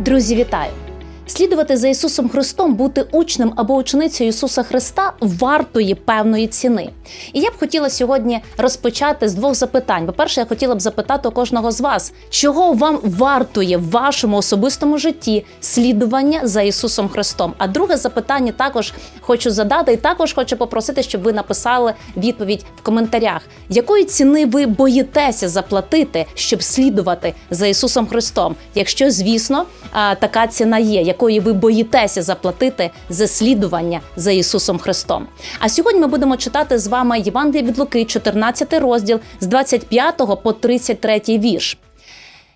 Друзі, вітаю! Слідувати за Ісусом Христом, бути учнем або ученицею Ісуса Христа вартує певної ціни. І я б хотіла сьогодні розпочати з двох запитань. По-перше, я хотіла б запитати у кожного з вас, чого вам вартує в вашому особистому житті слідування за Ісусом Христом. А друге запитання також хочу задати, і також хочу попросити, щоб ви написали відповідь в коментарях, якої ціни ви боїтеся заплатити, щоб слідувати за Ісусом Христом, якщо, звісно, така ціна є, якої ви боїтеся заплатити за слідування за Ісусом Христом. А сьогодні ми будемо читати з вами Євангеліє від Луки, 14 розділ з 25 по 33 вірш.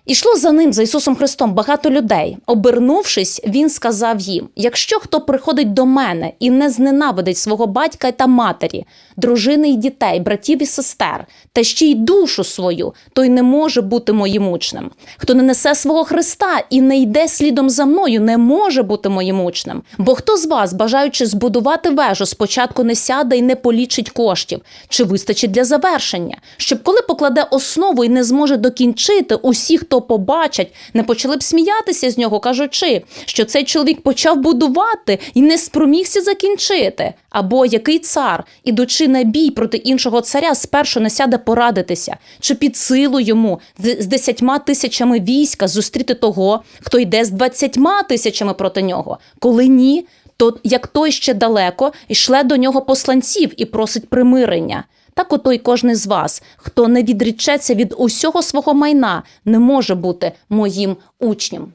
Ішло за ним, за Ісусом Христом, багато людей. Обернувшись, він сказав їм: якщо хто приходить до мене і не зненавидить свого батька та матері, дружини й дітей, братів і сестер, та ще й душу свою, той не може бути моїм учнем. Хто не несе свого Христа і не йде слідом за мною, не може бути моїм учнем. Бо хто з вас, бажаючи збудувати вежу, спочатку не сяде і не полічить коштів, чи вистачить для завершення, щоб коли покладе основу і не зможе докінчити, усі, хто побачать, не почали б сміятися з нього, кажучи, що цей чоловік почав будувати і не спромігся закінчити. Або який цар, ідучи на бій проти іншого царя, спершу не сяде порадитися, чи під силу йому з десятьма тисячами війська зустріти того, хто йде з двадцятьма тисячами проти нього. Коли ні, то як той ще далеко йшле до нього посланців і просить примирення. Так ото й кожний з вас, хто не відрічеться від усього свого майна, не може бути моїм учнем.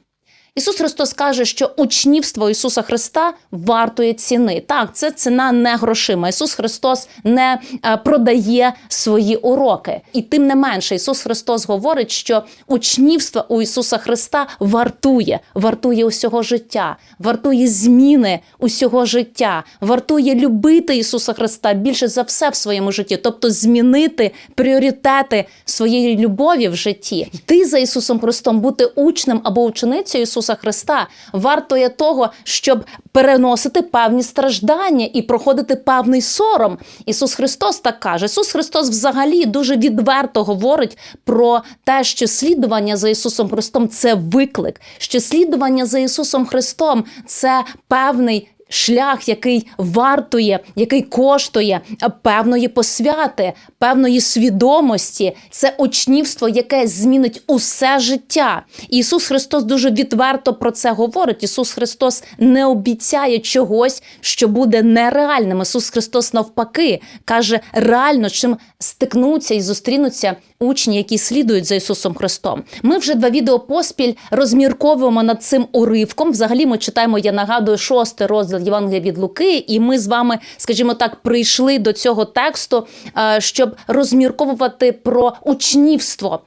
Ісус Христос каже, що учнівство Ісуса Христа вартує ціни. Так, це ціна не грошима. Ісус Христос не е, продає свої уроки. І тим не менше, Ісус Христос говорить, що учнівство у Ісуса Христа вартує, вартує усього життя, вартує зміни усього життя, вартує любити Ісуса Христа більше за все в своєму житті, тобто змінити пріоритети своєї любові в житті, йти за Ісусом Христом, бути учнем або ученицею Ісуса Христа варто є того, щоб переносити певні страждання і проходити певний сором. Ісус Христос так каже. Ісус Христос взагалі дуже відверто говорить про те, що слідування за Ісусом Христом це виклик, що слідування за Ісусом Христом це певний. Шлях, який вартує, який коштує певної посвяти, певної свідомості, це учнівство, яке змінить усе життя. І Ісус Христос дуже відверто про це говорить. Ісус Христос не обіцяє чогось, що буде нереальним. Ісус Христос навпаки каже реально, чим стикнуться і зустрінуться учні, які слідують за Ісусом Христом. Ми вже два відео поспіль розмірковуємо над цим уривком. Взагалі, ми читаємо, я нагадую, шостий розділ Євангелія від Луки, і ми з вами, скажімо так, прийшли до цього тексту, е, щоб розмірковувати про учнівство.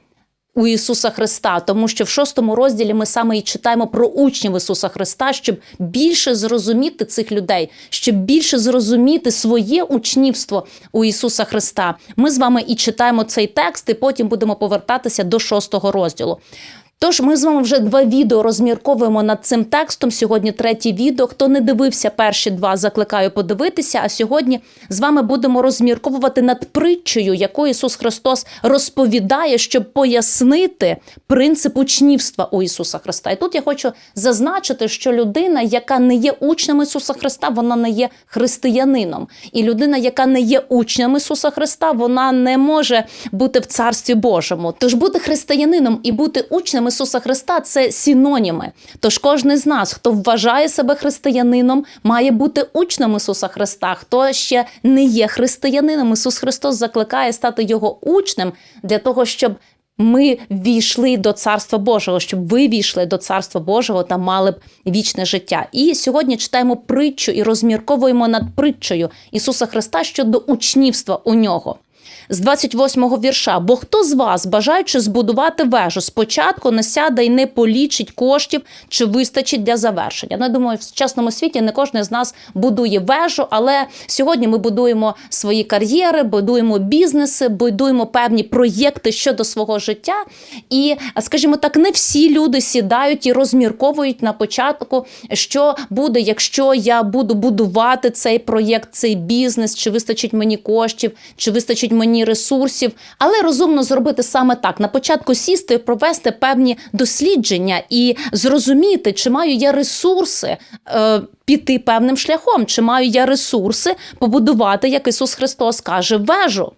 У Ісуса Христа, тому що в шостому розділі ми саме і читаємо про учнів Ісуса Христа, щоб більше зрозуміти цих людей, щоб більше зрозуміти своє учнівство у Ісуса Христа. Ми з вами і читаємо цей текст, і потім будемо повертатися до шостого розділу. Тож ми з вами вже два відео розмірковуємо над цим текстом. Сьогодні третє відео. Хто не дивився перші два, закликаю подивитися. А сьогодні з вами будемо розмірковувати над притчею, яку Ісус Христос розповідає, щоб пояснити принцип учнівства у Ісуса Христа. І тут я хочу зазначити, що людина, яка не є учнем Ісуса Христа, вона не є християнином. І людина, яка не є учнем Ісуса Христа, вона не може бути в Царстві Божому. Тож бути християнином і бути учнем Ісуса Христа це синоніми. Тож кожен з нас, хто вважає себе християнином, має бути учнем Ісуса Христа. Хто ще не є християнином, Ісус Христос закликає стати його учнем для того, щоб ми війшли до Царства Божого, щоб ви війшли до Царства Божого та мали б вічне життя. І сьогодні читаємо притчу і розмірковуємо над притчею Ісуса Христа щодо учнівства у нього. З 28-го вірша, бо хто з вас, бажаючи збудувати вежу, спочатку не сяде і не полічить коштів, чи вистачить для завершення. Ну, я думаю, в сучасному світі не кожен з нас будує вежу, але сьогодні ми будуємо свої кар'єри, будуємо бізнеси, будуємо певні проєкти щодо свого життя. І, скажімо так, не всі люди сідають і розмірковують на початку, що буде, якщо я буду будувати цей проєкт, цей бізнес, чи вистачить мені коштів, чи вистачить мені ні ресурсів, але розумно зробити саме так: на початку сісти, провести певні дослідження і зрозуміти, чи маю я ресурси. Е, Піти певним шляхом, чи маю я ресурси побудувати, як Ісус Христос каже, вежу.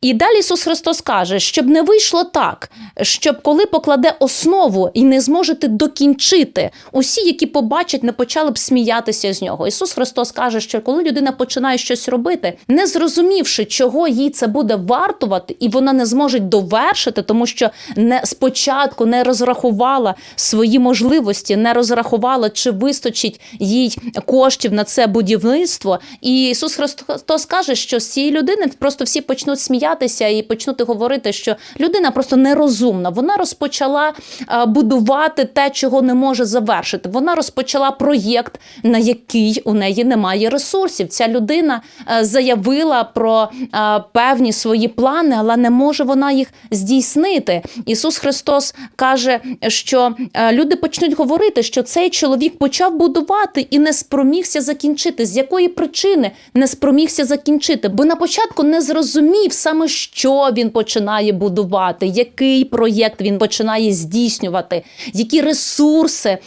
І далі Ісус Христос каже, щоб не вийшло так, щоб коли покладе основу і не зможете докінчити, усі, які побачать, не почали б сміятися з нього. Ісус Христос каже, що коли людина починає щось робити, не зрозумівши, чого їй це буде вартувати, і вона не зможе довершити, тому що не спочатку не розрахувала свої можливості, не розрахувала, чи вистачить їй коштів на це будівництво. І Ісус Христос каже, що з цієї людини просто всі почнуть сміятися і почнуть говорити, що людина просто нерозумна. Вона розпочала е, будувати те, чого не може завершити. Вона розпочала проєкт, на який у неї немає ресурсів. Ця людина е, заявила про е, певні свої плани, але не може вона їх здійснити. Ісус Христос каже, що люди почнуть говорити, що цей чоловік почав будувати і не спромігся закінчити. З якої причини не спромігся закінчити? Бо на початку не зрозумів саме що він починає будувати, який проєкт він починає здійснювати, які ресурси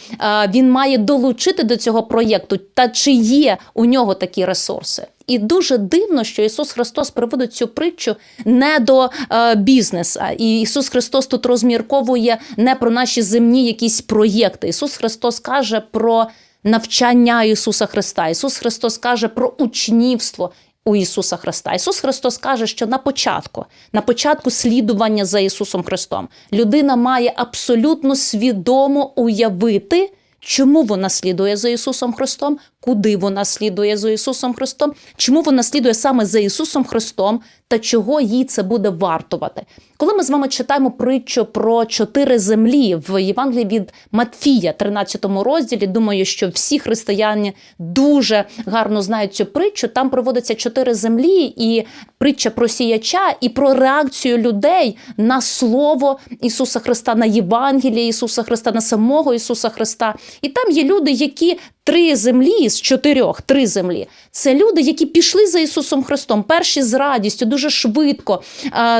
він має долучити до цього проєкту, та чи є у нього такі ресурси. І дуже дивно, що Ісус Христос приводить цю притчу не до е, бізнеса. І Ісус Христос тут розмірковує не про наші земні якісь проєкти. Ісус Христос каже про навчання Ісуса Христа. Ісус Христос каже про учнівство у Ісуса Христа. Ісус Христос каже, що на початку, на початку слідування за Ісусом Христом, людина має абсолютно свідомо уявити, чому вона слідує за Ісусом Христом, куди вона слідує за Ісусом Христом, чому вона слідує саме за Ісусом Христом та чого їй це буде вартувати. Коли ми з вами читаємо притчу про чотири землі в Євангелії від Матфія, 13 розділі, думаю, що всі християни дуже гарно знають цю притчу. Там проводиться чотири землі, і притча про сіяча, і про реакцію людей на слово Ісуса Христа, на Євангеліє Ісуса Христа, на самого Ісуса Христа. І там є люди, які Три землі з чотирьох, три землі це люди, які пішли за Ісусом Христом. Перші з радістю, дуже швидко,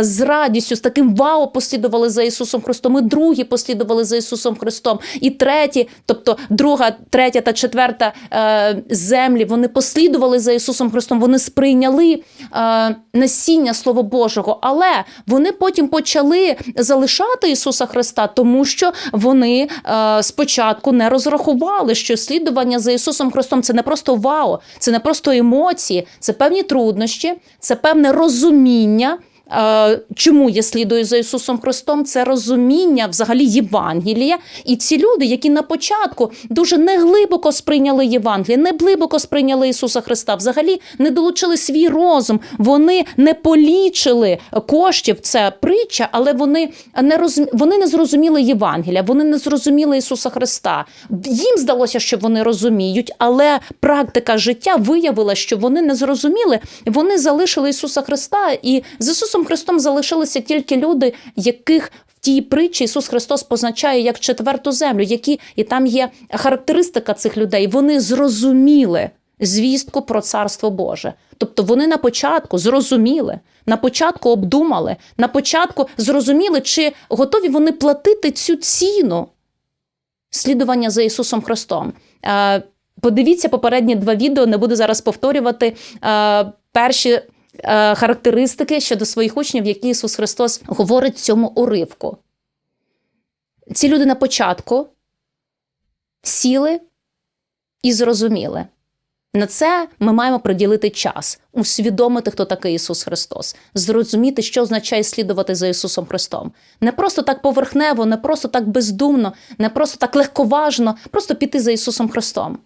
з радістю, з таким вау послідували за Ісусом Христом. І другі послідували за Ісусом Христом. І треті, тобто друга, третя та четверта е, землі, вони послідували за Ісусом Христом. Вони сприйняли е, насіння Слова Божого, але вони потім почали залишати Ісуса Христа, тому що вони е, спочатку не розрахували, що слідування за Ісусом Христом це не просто вау, це не просто емоції, це певні труднощі, це певне розуміння. Чому я слідую за Ісусом Христом? Це розуміння взагалі Євангелія. І ці люди, які на початку дуже неглибоко сприйняли Євангеліє, не глибоко сприйняли Ісуса Христа, взагалі не долучили свій розум, вони не полічили коштів. Це притча, але вони не роз... вони не зрозуміли Євангелія, вони не зрозуміли Ісуса Христа. Їм здалося, що вони розуміють, але практика життя виявила, що вони не зрозуміли. Вони залишили Ісуса Христа і з Ісусом Ісусом Христом залишилися тільки люди, яких в тій притчі Ісус Христос позначає як четверту землю, які і там є характеристика цих людей. Вони зрозуміли звістку про царство Боже. Тобто вони на початку зрозуміли, на початку обдумали, на початку зрозуміли, чи готові вони платити цю ціну слідування за Ісусом Христом. Е, подивіться попередні два відео, не буду зараз повторювати. Е, перші характеристики щодо своїх учнів, які Ісус Христос говорить в цьому уривку. Ці люди на початку сіли і зрозуміли. На це ми маємо приділити час, усвідомити, хто такий Ісус Христос, зрозуміти, що означає слідувати за Ісусом Христом. Не просто так поверхнево, не просто так бездумно, не просто так легковажно, просто піти за Ісусом Христом.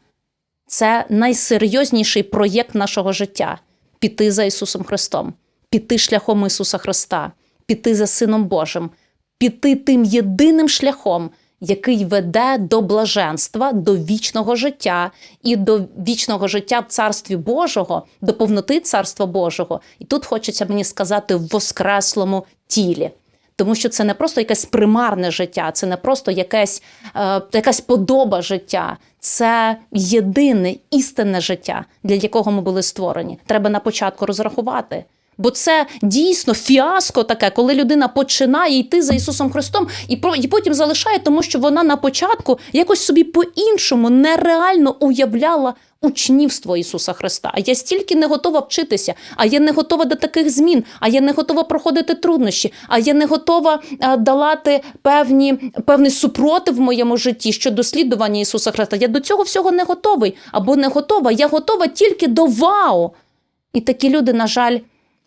Це найсерйозніший проєкт нашого життя піти за Ісусом Христом, піти шляхом Ісуса Христа, піти за Сином Божим, піти тим єдиним шляхом, який веде до блаженства, до вічного життя і до вічного життя в Царстві Божого, до повноти Царства Божого. І тут хочеться мені сказати в воскреслому тілі. Тому що це не просто якесь примарне життя, це не просто якесь, е, якась подоба життя, це єдине істинне життя, для якого ми були створені. Треба на початку розрахувати. Бо це дійсно фіаско таке, коли людина починає йти за Ісусом Христом і потім залишає, тому що вона на початку якось собі по-іншому нереально уявляла учнівство Ісуса Христа. А я стільки не готова вчитися, а я не готова до таких змін, а я не готова проходити труднощі, а я не готова е, долати певні, певний супротив в моєму житті щодо слідування Ісуса Христа. Я до цього всього не готовий або не готова. Я готова тільки до вау. І такі люди, на жаль,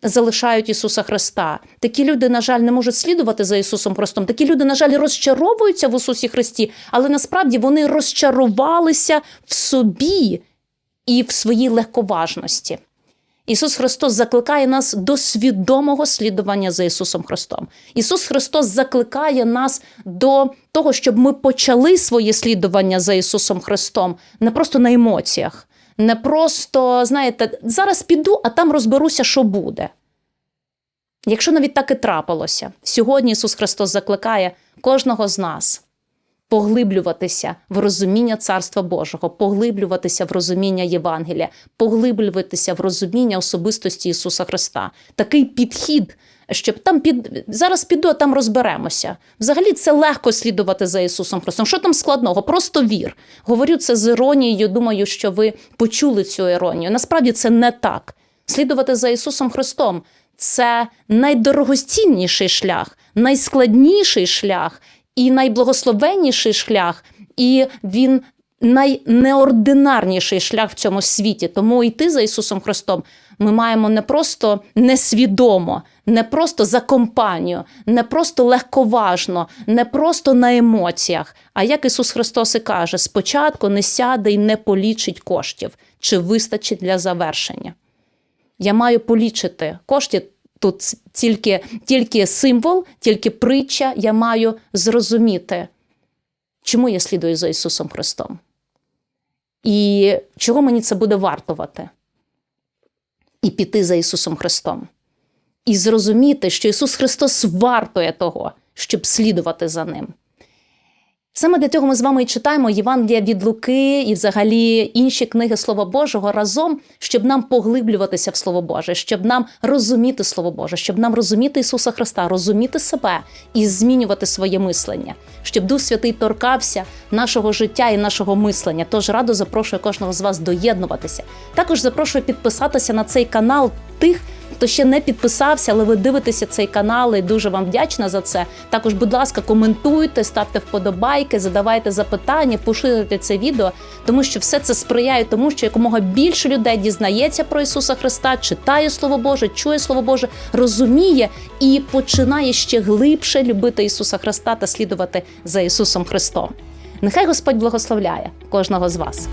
залишають Ісуса Христа. Такі люди, на жаль, не можуть слідувати за Ісусом Христом. Такі люди, на жаль, розчаровуються в Ісусі Христі, але насправді вони розчарувалися в собі і в своїй легковажності. Ісус Христос закликає нас до свідомого слідування за Ісусом Христом. Ісус Христос закликає нас до того, щоб ми почали своє слідування за Ісусом Христом не просто на емоціях, не просто, знаєте, зараз піду, а там розберуся, що буде. Якщо навіть так і трапилося, сьогодні Ісус Христос закликає кожного з нас поглиблюватися в розуміння Царства Божого, поглиблюватися в розуміння Євангелія, поглиблюватися в розуміння особистості Ісуса Христа. Такий підхід, щоб там під зараз піду, а там розберемося. Взагалі це легко слідувати за Ісусом Христом. Що там складного? Просто вір. Говорю це з іронією. Думаю, що ви почули цю іронію. Насправді це не так. Слідувати за Ісусом Христом це найдорогоцінніший шлях, найскладніший шлях і найблагословенніший шлях, і він найнеординарніший шлях в цьому світі. Тому йти за Ісусом Христом ми маємо не просто несвідомо, не просто за компанію, не просто легковажно, не просто на емоціях. А як Ісус Христос і каже: спочатку не сяде й не полічить коштів, чи вистачить для завершення. Я маю полічити кошти. Тут тільки, тільки символ, тільки притча. Я маю зрозуміти, чому я слідую за Ісусом Христом. І чого мені це буде вартувати? І піти за Ісусом Христом. І зрозуміти, що Ісус Христос вартує того, щоб слідувати за Ним. Саме для цього ми з вами і читаємо Євангелія від Луки і взагалі інші книги Слова Божого разом, щоб нам поглиблюватися в Слово Боже, щоб нам розуміти Слово Боже, щоб нам розуміти Ісуса Христа, розуміти себе і змінювати своє мислення, щоб Дух Святий торкався нашого життя і нашого мислення. Тож радо запрошую кожного з вас доєднуватися. Також запрошую підписатися на цей канал тих. Хто ще не підписався, але ви дивитеся цей канал і дуже вам вдячна за це. Також, будь ласка, коментуйте, ставте вподобайки, задавайте запитання, поширюйте це відео, тому що все це сприяє тому, що якомога більше людей дізнається про Ісуса Христа, читає Слово Боже, чує Слово Боже, розуміє і починає ще глибше любити Ісуса Христа та слідувати за Ісусом Христом. Нехай Господь благословляє кожного з вас.